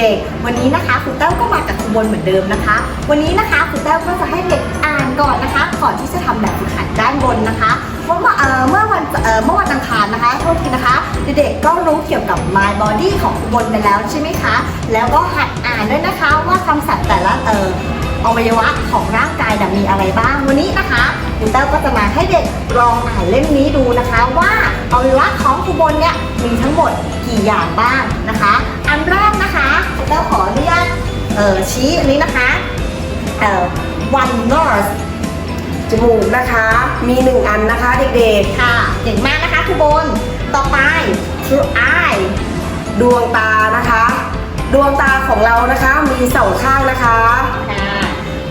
เด็กๆ วันนี้นะคะครูเต้าก็มากับครูบนเหมือนเดิมนะคะ วันนี้นะคะครูเต้าก็จะให้เด็กอ่านก่อนนะคะก่อนที่จะทำแบบฝึกหัดด้านบนนะคะเพราะว่าเอ่อเมื่อวันเออเมื่อวันอังคารนะคะโทษทีนะคะ เด็กๆก็รู้เกี่ยวกับ my body ของครูบนไปแล้วใช่ไหมคะ แล้วก็หัดอ่านด้วยนะคะว่าคำศัพท์แต่ละเอออวัยวะของร่างกายมีอะไรบ้างวันนี้นะคะครูเต้าก็จะมาให้เด็กลองอ่านเล่มนี้ดูนะคะ ว่าอวัยวะของครูบนเนี่ยมีทั้งหมดกี่อย่างบ้างนะคะ อันแรก อ่อชี้อันนี้นะคะเอ่อ one nose จมูกนะคะ มีหนึ่งอันนะคะเด็กค่ะเก่งมากนะคะครูบนต่อไป true eye ๆ ดวงตานะคะ ดวงตาของเรานะคะ มีสองข้างนะคะ ค่ะ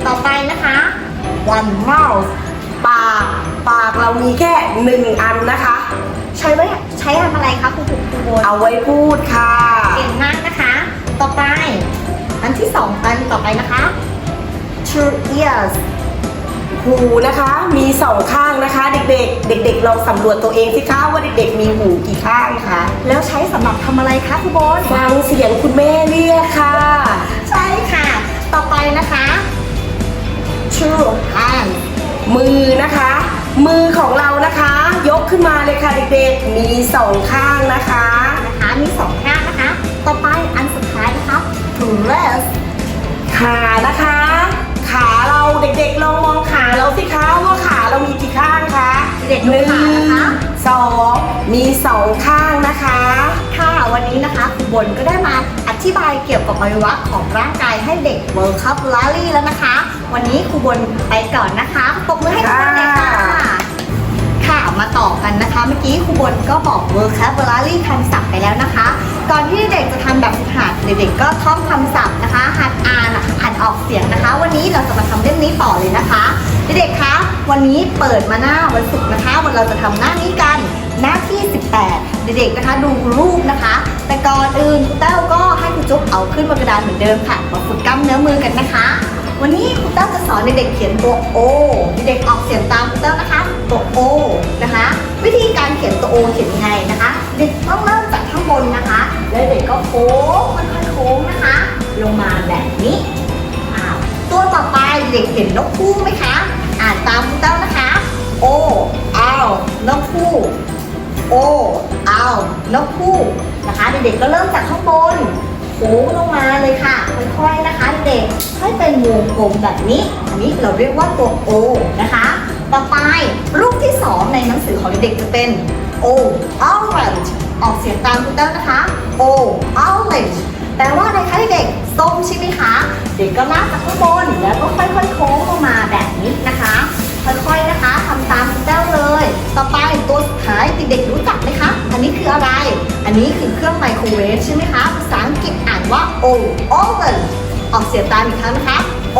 ต่อไปนะคะ one mouth ปากปากเรามีแค่หนึ่งอันนะคะ ใช้ไว้ใช้ทำอะไรคะครูครูบนเอาไว้พูดค่ะ องอันต่อไปนะคะ true ears หูนะคะมีสองข้างนะคะ เด็กๆ เด็ก ๆ ลองสำรวจตัวเองสิคะว่าเด็ก ๆ มีหูกี่ข้างคะแล้วใช้สำหรับทำอะไรคะคุณโบนฟังเสียงคุณแม่เรียกค่ะ ใช่ค่ะ ต่อไปนะคะ true hand มือนะคะ มือของเรานะคะ ยกขึ้นมาเลยค่ะเด็กๆ มีสองข้างนะคะนะคะมีสองข้างนะคะ ต่อไปอันสุดท้ายนะคะ true leg ขานะคะ ขาเราเด็กๆลองมองขาเราสิคะว่าขาเรามีกี่ข้างคะเด็กดูขานะคะ สองมีสองข้างนะคะ ค่ะวันนี้นะคะครูบนก็ได้มาอธิบายเกี่ยวกับอวัยวะของร่างกายให้เด็ก World Cup l a r y แล้วนะคะ วันนี้ครูบนไปก่อนนะคะปรบมือให้ครูบนเลยค่ะค่ะมาต่อกันนะคะ เมื่อกี้ครูบนก็บอก vocabulary คำศัพท์ไปแล้วนะคะ ก่อนที่เด็กจะทำแบบฝึกหัดเด็กๆก็ท่องคำศัพท์นะคะ หัดอ่านอ่านออกเสียงนะคะ วันนี้เราจะมาทำเล่มนี้ต่อเลยนะคะเด็กๆคะวันนี้เปิดมาหน้าวันศุกร์นะคะวันเราจะทำหน้านี้กันหน้าที่ 18 เด็กๆนะคะดูรูปนะคะ แต่ก่อนอื่นครูเต้าก็ให้ครูจุ๊บเอาขึ้นบนกระดานเหมือนเดิมค่ะมาฝึกกล้ามเนื้อมือกันนะคะ วันนี้ครูเต้าจะสอนเด็กๆเขียนตัว O เด็กๆออกเสียงตามครูเต้านะคะตัว O นะคะ วิธีการเขียนตัว O เขียนยังไงนะคะ เด็กต้องเริ่ม แล้วเด็กก็โค้งมันค่อยโค้งนะคะ ลงมาแบบนี้อ้าวตัวต่อไปเด็กเห็นนกคู่ไหมคะ อ่านตามครูเต้านะคะ O อ้าวนกคู่ โอเอานกคู่นะคะ เด็กๆก็เริ่มจากข้างบนโค้งลงมาเลยค่ะค่อยๆนะคะเด็กให้เป็นวงกลมแบบนี้อันนี้เราเรียกว่าตัว O นะคะ ต่อไปรูปที่สองในหนังสือของเด็กจะเป็น O orange ออกเสียงตามคุณเต้านะคะ O orange แปลว่าอะไรคะเด็กส้มใช่ไหมคะ เด็กก็ลากจากข้างบนแล้วก็ค่อยๆโค้งลงมาแบบนี้นะคะ ค่อยๆนะคะทำตามคุณแต้วเลย ต่อไปตัวสุดท้ายเด็กๆรู้จักไหมคะ อันนี้คืออะไร อันนี้คือเครื่องไมโครเวฟใช่ไหมคะ ภาษาอังกฤษอ่านว่า O oven ออกเสียงตามอีกครั้งนะคะ O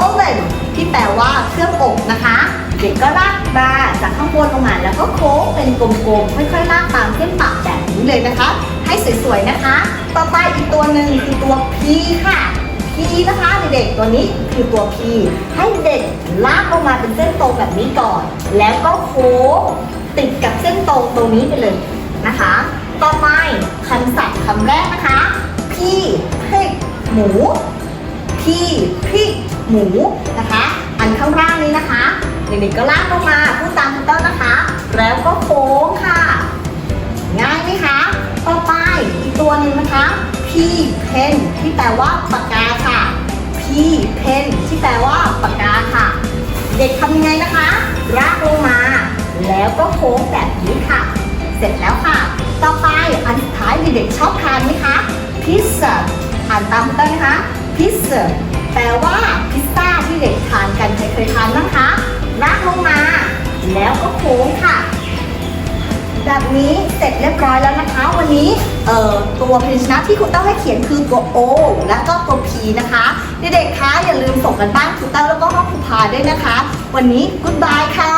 oven ที่แปลว่าเครื่องอบนะคะ เด็กก็ลากมาจากข้างบนลงมาแล้วก็โค้งเป็นกลมๆ ค่อยๆลากตามเส้นปากแบบนี้เลยนะคะ ให้สวยๆนะคะ ต่อไปอีกตัวหนึ่งคือตัว P ค่ะ P นะคะเด็กๆตัวนี้คือตัว P ให้เด็กลากลงมาเป็นเส้นตรงแบบนี้ก่อน แล้วก็โค้งติดกับเส้นตรงตรงนี้ไปเลยนะคะ ต่อไปคำศัพท์คำแรกนะคะพี่พริกหมู พี่พริกหมูนะคะ อันข้างล่างนี้นะคะเด็กๆก็ลากลงมาพูดตามคุณเต้านะคะ แล้วก็โค้งค่ะ ง่ายไหมคะต่อไปอีกตัวหนึ่งนะคะพี่เพนที่แปลว่าปากกาค่ะพี่เพนที่แปลว่าปากกาค่ะ เด็กทำยังไงนะคะลากลงมา แล้วก็โค้งแบบนี้ค่ะ เสร็จแล้วค่ะ ต่อไปอันสุดท้ายเด็กๆชอบทานไหมคะพิซซ่าอ่านตามคุณต้นนะคะ พิซซ่าแปลว่าพิซซ่าที่เด็กทานกันใครเคยทานบ้างคะลากลงมา แล้วก็โค้งค่ะ แบบนี้เสร็จเรียบร้อยแล้วนะคะ วันนี้เอ่อตัวพยัญชนะที่คุณเต้าให้เขียนคือตัว O และก็ตัว P นะคะเด็กๆคะอย่าลืมส่งกันบ้านคุณเต้าแล้วก็ห้องครูพาด้วยนะคะ วันนี้ goodbye ค่ะ